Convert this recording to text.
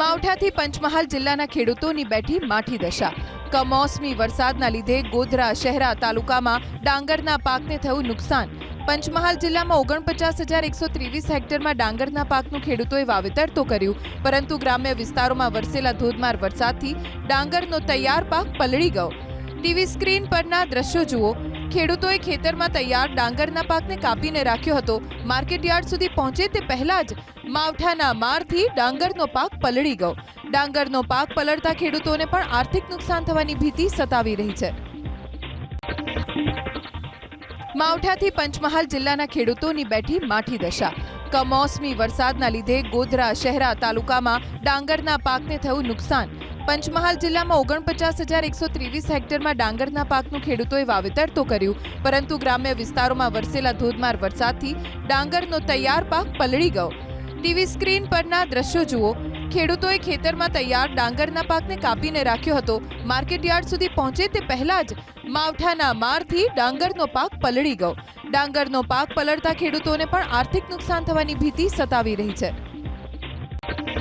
માવઠાથી પંચમહાલ જિલ્લાના ખેડૂતોની બેઠી માઠી દશા. કમોસમી વરસાદના લીધે ગોધરા શહેરા તાલુકામાં ડાંગરના પાકને થયું નુકસાન. પંચમહાલ જિલ્લામાં ઓગણપચાસ હજાર એકસો ત્રેવીસ હેક્ટરમાં ડાંગરના પાકનું ખેડૂતોએ વાવેતર તો કર્યું, પરંતુ ગ્રામ્ય વિસ્તારોમાં વરસેલા ધોધમાર વરસાદથી ડાંગરનો તૈયાર પાક પલળી ગયો. ટીવી સ્ક્રીન પરના દ્રશ્યો જુઓ ખેડૂતોએ ખેતરમાં તૈયાર ડાંગરના પાકને કાપીને રાખ્યો હતો. માર્કેટ યાર્ડ સુધી પહોંચે તે પહેલા જ માવઠાના મારથી ડાંગરનો પાક પલળી ગયો. ડાંગરનો પાક પલળતા ખેડૂતોને પણ આર્થિક નુકસાન થવાની ભીતિ સતાવી રહી છે. માવઠાથી પંચમહાલ જિલ્લાના ખેડૂતોની બેઠી માઠી દશા. કમોસમી વરસાદના લીધે ગોધરા શહેરા તાલુકામાં ડાંગરના પાકને થયું નુકસાન. પંચમહાલ જિલ્લામાં ઓગણપચાસ હજાર એકસો ત્રેવીસ હેક્ટરમાં ડાંગરના પાકનું ખેડૂતોએ વાવેતર તો કર્યું. પરંતુ ગ્રામ્ય વિસ્તારોમાં વરસેલા ધોધમાર વરસાદથી ડાંગરનો તૈયાર પાક પલળી ગયો. ટીવી સ્ક્રીન પરના દ્રશ્યો જુઓ. ખેડૂતોએ ખેતરમાં તૈયાર ડાંગરના પાકને કાપીને રાખ્યો હતો. માર્કેટ યાર્ડ સુધી પહોંચે તે પહેલાં જ માવઠાના મારથી ડાંગરનો પાક પલળી ગયો. ડાંગરનો પાક પલળતા ખેડૂતોને પણ આર્થિક નુકસાન થવાની ભીતિ સતાવી રહી છે.